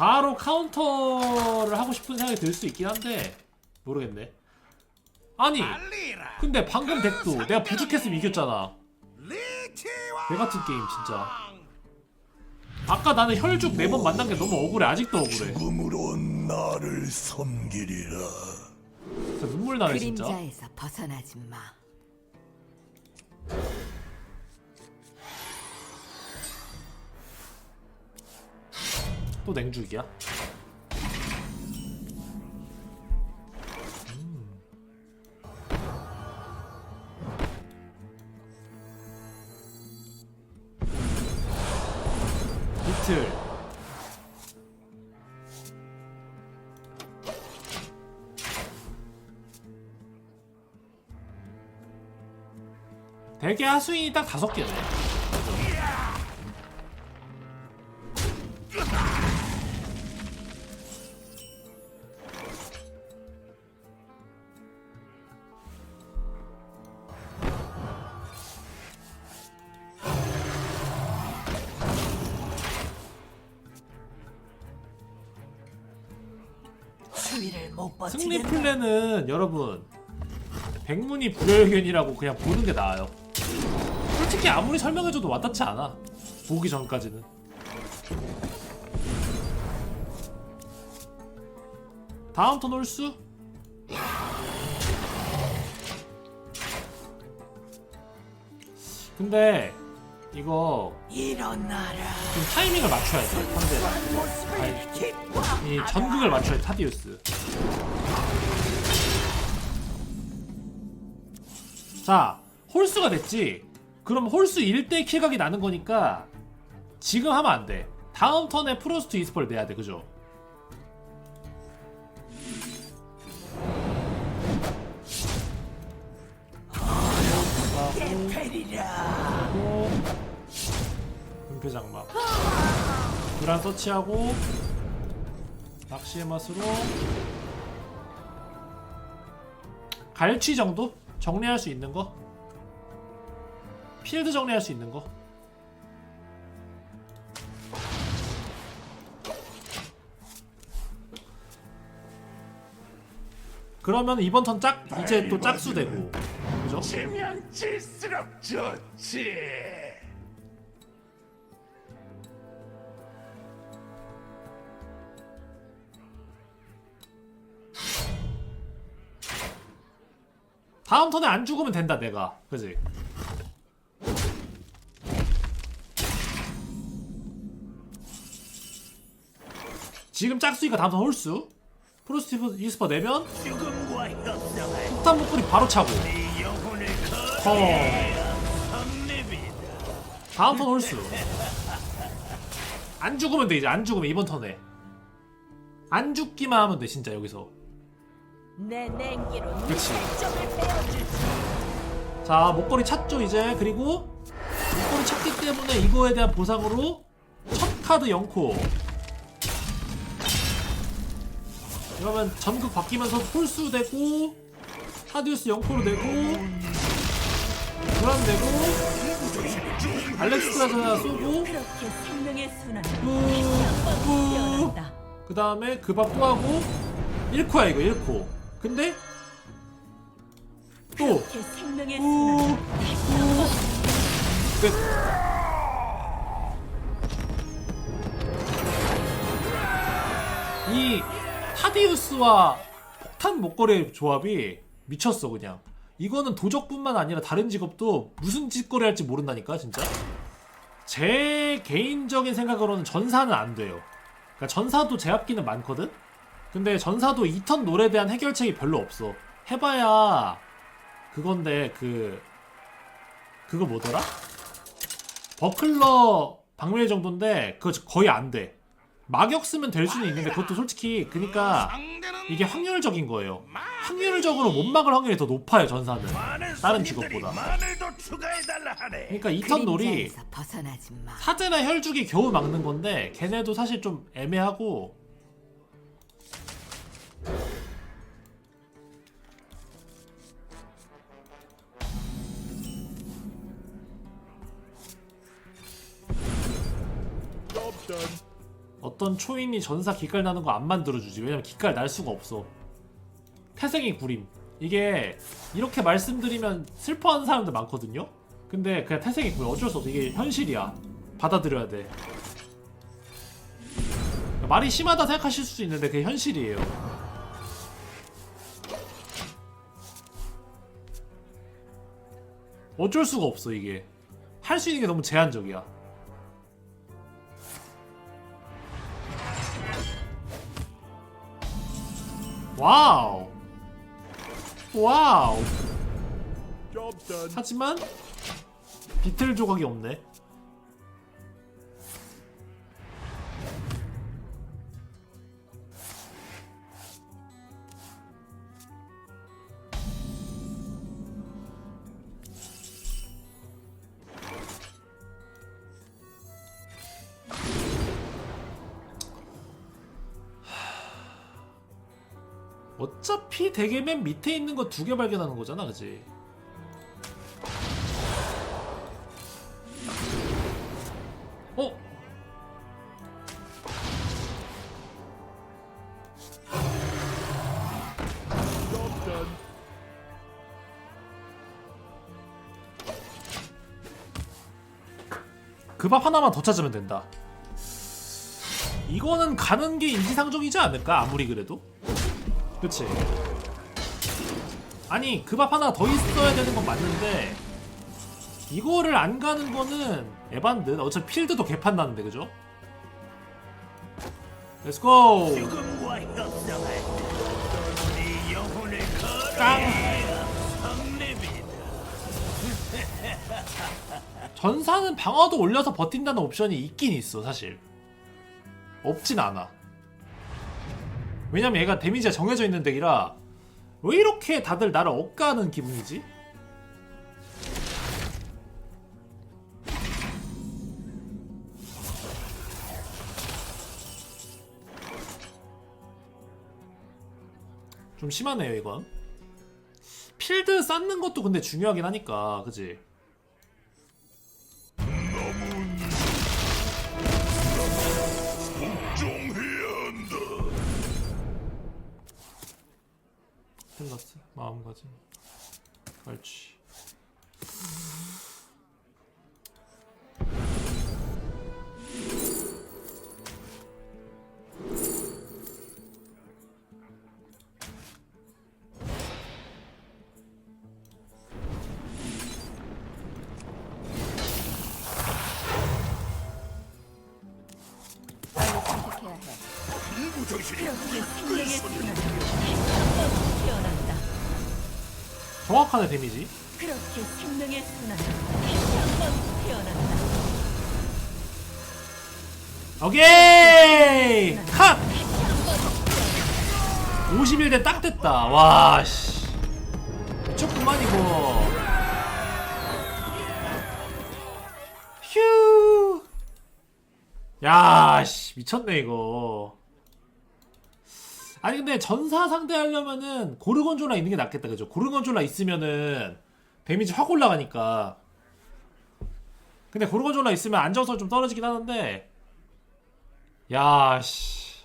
바로 카운터를 하고 싶은 생각이 들 수 있긴 한데 모르겠네. 아니 근데 방금 덱도 내가 부족했으면 이겼잖아. 내 같은 게임 진짜. 아까 나는 혈죽 네 번 만난 게 너무 억울해. 아직도 억울해. 꿈으로 나를 섬기리라. 진짜 눈물 나네 진짜. 그림자에서 벗어나지 마. 또 냉죽이야? 비틀 대개 하수인이 딱 다섯 개네. 못 승리? 플랜은 여러분 백문이 불여일견이라고 그냥 보는 게 나아요. 솔직히 아무리 설명해줘도 와닿지 않아. 보기 전까지는. 다음 턴 홀수? 근데 이거 일어나라. 좀 타이밍을 맞춰야 돼 상대랑. 모습을 아니, 기뻐하라. 이 전극을 맞춰야 돼 타디우스 자 홀수가 됐지 그럼 홀수 1대 킬각이 나는 거니까 지금 하면 안돼 다음 턴에 프로스트 이스펄 내야 돼 그죠 베리라. 하고 은폐 장막 불안 서치하고 낚시의 맛으로 갈취 정도? 정리할 수 있는 거? 필드 정리할 수 있는 거? 그러면 이번 턴 짝 이제 또 짝수 되고 그죠? 지면 질수록 좋지. 다음 턴에 안 죽으면 된다 내가. 그지? 지금 짝수니까 다음 턴 홀수. 프로스티브 이스퍼 내면 폭탄 목걸이 바로 차고. 어. 다음 턴 홀수. 안 죽으면 돼 이제. 안 죽으면 이번 턴에. 안 죽기만 하면 돼 진짜 여기서 내 냉기로 네 그치. 점을 베어주지. 자 목걸이 찾죠 이제 그리고 목걸이 찾기 때문에 이거에 대한 보상으로 첫 카드 0코 그러면 전극 바뀌면서 홀수 되고 하디우스 0코로 되고 불안 되고 알렉스트라서 쏘고 그렇게 생명의 순환을 뿌뿌 깨어난다. 그 다음에 그밥 또 하고 1코야 이거 1코 근데 또 우. 끝. 이 타디우스와 폭탄 목걸이의 조합이 미쳤어 그냥. 이거는 도적뿐만 아니라 다른 직업도 무슨 짓거리 할지 모른다니까 진짜. 제 개인적인 생각으로는 전사는 안 돼요. 그러니까 전사도 제압기는 많거든. 근데 전사도 2턴 노래에 대한 해결책이 별로 없어. 해봐야 그건데 그 그거 뭐더라? 버클러 박밀 정도인데 그거 거의 안 돼. 막역 쓰면 될 수는 있는데 그것도 솔직히 그니까 이게 확률적인 거예요. 확률적으로 못 막을 확률이 더 높아요 전사는. 다른 직업보다. 그러니까 2턴 놀이. 사제나 혈죽이 겨우 막는 건데 걔네도 사실 좀 애매하고. 어떤 초인이 전사 기깔 나는 거 안 만들어주지. 왜냐면 기깔 날 수가 없어. 태생의 구림. 이게 이렇게 말씀드리면 슬퍼하는 사람들 많거든요? 근데 그냥 태생의 구림 어쩔 수 없어. 이게 현실이야. 받아들여야 돼. 말이 심하다 생각하실 수도 있는데 그게 현실이에요 어쩔 수가 없어 이게. 할 수 있는 게 너무 제한적이야. 와우. 와우. 하지만 비틀 조각이 없네 어차피 대게 맨 밑에 있는 거 두 개 발견하는 거잖아 그지? 어? 그 밥 하나만 더 찾으면 된다. 이거는 가는 게 인지상정이지 않을까 아무리 그래도 그치. 아니 그 밥 하나 더 있어야 되는 건 맞는데 이거를 안 가는 거는 에반드? 어차피 필드도 개판 나는데 그죠? 렛츠고 성립이다 전사는 방어도 올려서 버틴다는 옵션이 있긴 있어 사실. 없진 않아 왜냐면 얘가 데미지가 정해져 있는 덱이라 왜 이렇게 다들 나를 억까하는 기분이지? 좀 심하네요 이건 필드 쌓는 것도 근데 중요하긴 하니까 그지? 텔러스 마음가짐. 선 정확하네 데미지. 그렇게 생명의 한번 태어난다. 오케이! 컷! 51대 딱 됐다. 와씨. 미쳤구만 이거. 휴! 야씨. 미쳤네 이거 아니 근데 전사 상대하려면은 고르곤졸라 있는 게 낫겠다 그죠 고르곤졸라 있으면은 데미지 확 올라가니까 근데 고르곤졸라 있으면 안정성 좀 떨어지긴 하는데 야, 씨.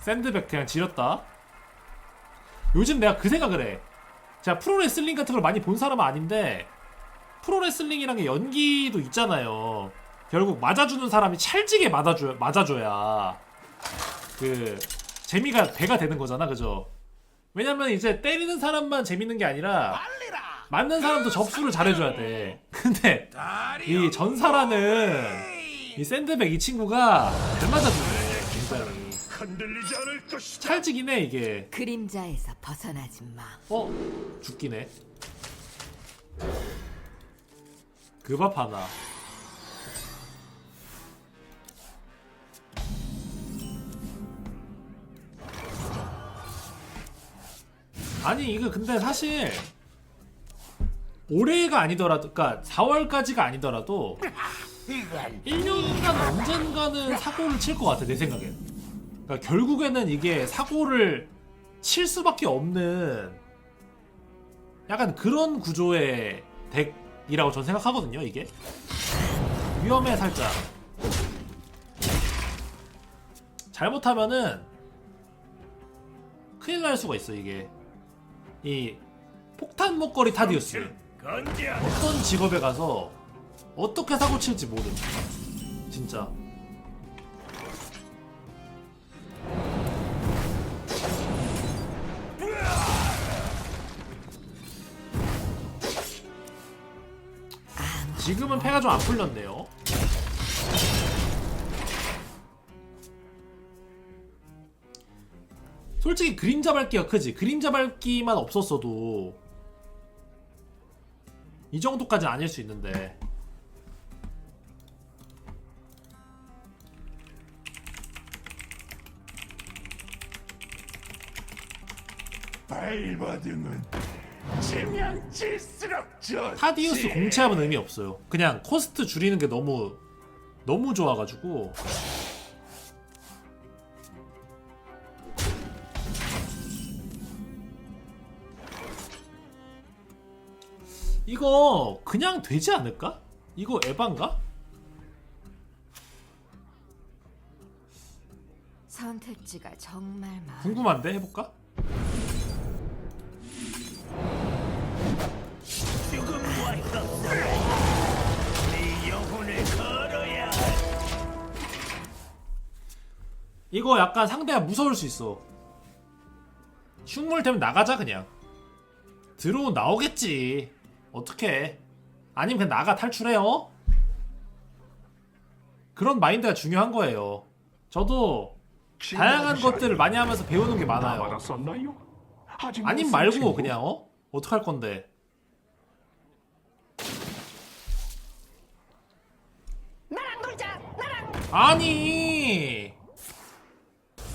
샌드백 그냥 지렸다. 요즘 내가 그 생각을 해. 제가 프로레슬링 같은 걸 많이 본 사람은 아닌데, 프로레슬링이란 게 연기도 있잖아요. 결국 맞아주는 사람이 찰지게 맞아줘, 맞아줘야, 그, 재미가 배가 되는 거잖아, 그죠? 왜냐면 이제 때리는 사람만 재밌는 게 아니라, 맞는 사람도 접수를 잘해줘야 돼. 근데, 이 전사라는, 이 샌드백 이 친구가 잘 맞아주네 굉장히 흔들리지 않을 것이다 찰지긴 해 이게 그림자에서 벗어나지 마. 어? 죽기네 그밥 하나 아니 이거 근데 사실 올해가 아니더라도 그니까 4월까지가 아니더라도 1년간 언젠가는 사고를 칠 것 같아 내 생각엔 그러니까 결국에는 이게 사고를 칠 수밖에 없는 약간 그런 구조의 덱이라고 전 생각하거든요 이게. 위험해 살짝. 잘못하면은 큰일 날 수가 있어 이게 이 폭탄 목걸이 타디우스. 어떤 직업에 가서 어떻게 사고 칠지 모름 진짜. 지금은 패가 좀 안 풀렸네요 솔직히 그림자 밟기가 크지. 그림자 밟기만 없었어도 이 정도까지는 아닐 수 있는데. 발버둥은 좋지. 타디우스 공채합은 의미 없어요. 그냥 코스트 줄이는 게 너무 너무 좋아가지고 이거 그냥 되지 않을까? 이거 에반가? 선택지가 정말 많아. 궁금한데 해볼까? 네 영혼을 걸어야 이거 약간 상대가 무서울 수 있어. 흉물 되면 나가자 그냥. 드로우 나오겠지. 어떻게? 아니면 그냥 나가 탈출해요. 그런 마인드가 중요한 거예요. 저도 다양한 것들을 많이 하면서 배우는 게 많아요. 아직 아님 못 말고 쓴 그냥 어? 어떡할 건데? 나랑 놀자. 나랑. 아니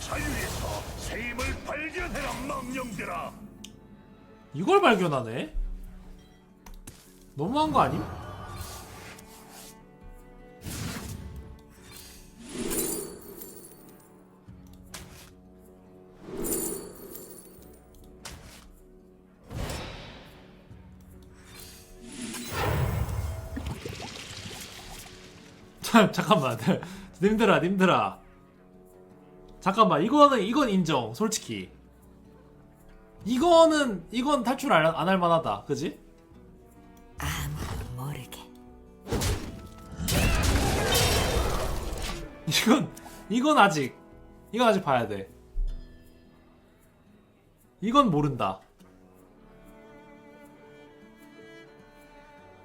자유에서 새 힘을 발견해라 망령들아 이걸 발견하네? 너무한 거 아님? 참 잠깐만 님들아 님들아 잠깐만 이거는 이건 인정 솔직히 이거는 이건 탈출 안 할 만하다 그지? 이건 이건 아직 이건 아직 봐야 돼. 이건 모른다.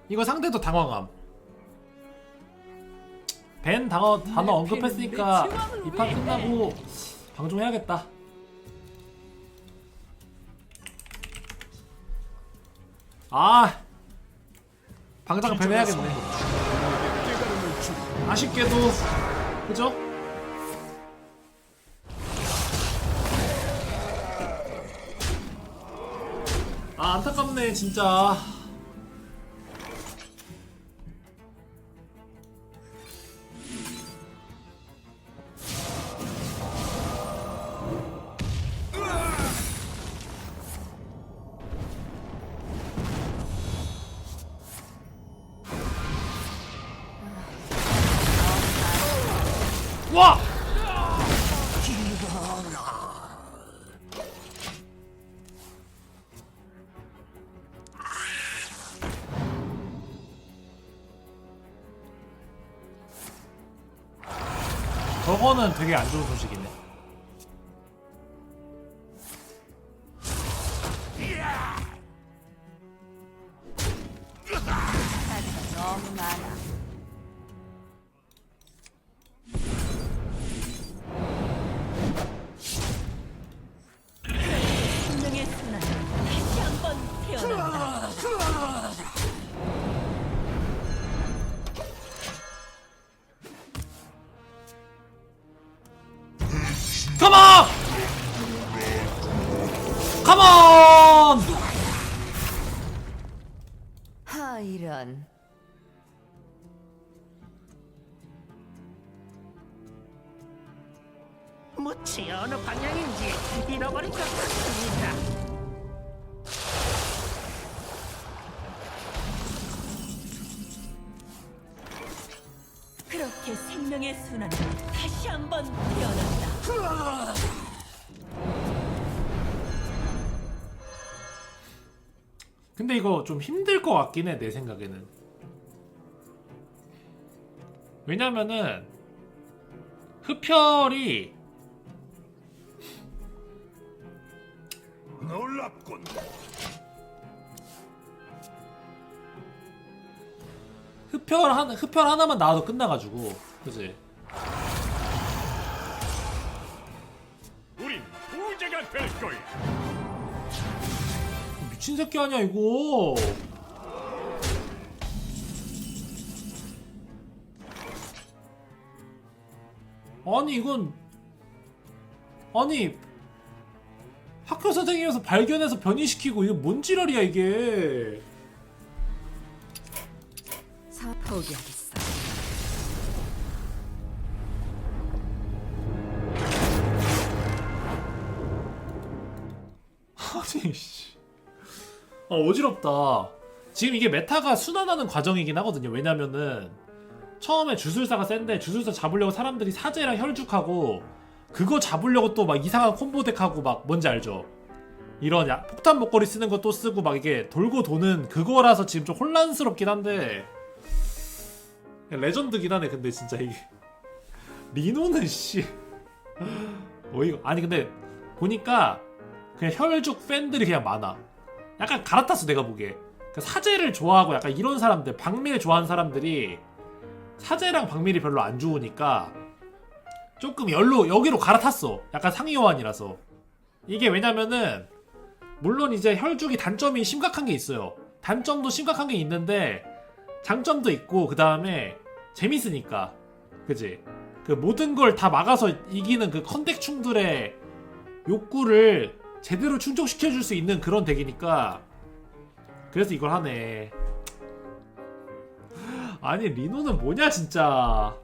이거 상대도 당황함. 벤 단어, 단어 언급했으니까 이 판 끝나고 방송해야겠다. 아 방장 벤 해야겠네. 아쉽게도 그죠? 아 안타깝네 진짜 와! 저거는 되게 안 좋은 소식이네. 무치 어느 방향인지 잃어버린 것 같습니다. 그렇게 생명의 순환은 다시 한번 태어난다. 근데 이거 좀 힘들 것 같긴 해 내 생각에는 왜냐면은 흡혈이 놀랍군. 흡혈 한 흡혈 하나만 나와도 끝나가지고 그지 우린 부자가 될 거야. 미친 새끼 아니야 이거 아니 이건 아니 선생님에서 발견해서 변이시키고 이게 뭔 지랄이야 이게 사 포기하겠어. 아니 씨. 아 어지럽다. 지금 이게 메타가 순환하는 과정이긴 하거든요. 왜냐면은 처음에 주술사가 센데 주술사 잡으려고 사람들이 사제랑 혈죽하고 그거 잡으려고 또 막 이상한 콤보덱하고 막 뭔지 알죠? 이런 야, 폭탄 목걸이 쓰는 거또 쓰고 막 이게 돌고 도는 그거라서 지금 좀 혼란스럽긴 한데 레전드긴 하네 근데 진짜 이게 리노는 씨 어이가 아니 근데 보니까 그냥 혈죽 팬들이 그냥 많아. 약간 갈아탔어 내가 보기에. 그러니까 사제를 좋아하고 약간 이런 사람들, 박밀 좋아하는 사람들이 사제랑 박밀이 별로 안 좋으니까 조금 열로 여기로 갈아탔어. 약간 상위호환이라서. 이게 왜냐면은 물론 이제 혈죽이 단점이 심각한 게 있어요. 단점도 심각한 게 있는데 장점도 있고 그 다음에 재밌으니까, 그지? 그 모든 걸 다 막아서 이기는 그 컨택충들의 욕구를 제대로 충족시켜 줄 수 있는 그런 덱이니까 그래서 이걸 하네. 아니 리노는 뭐냐 진짜.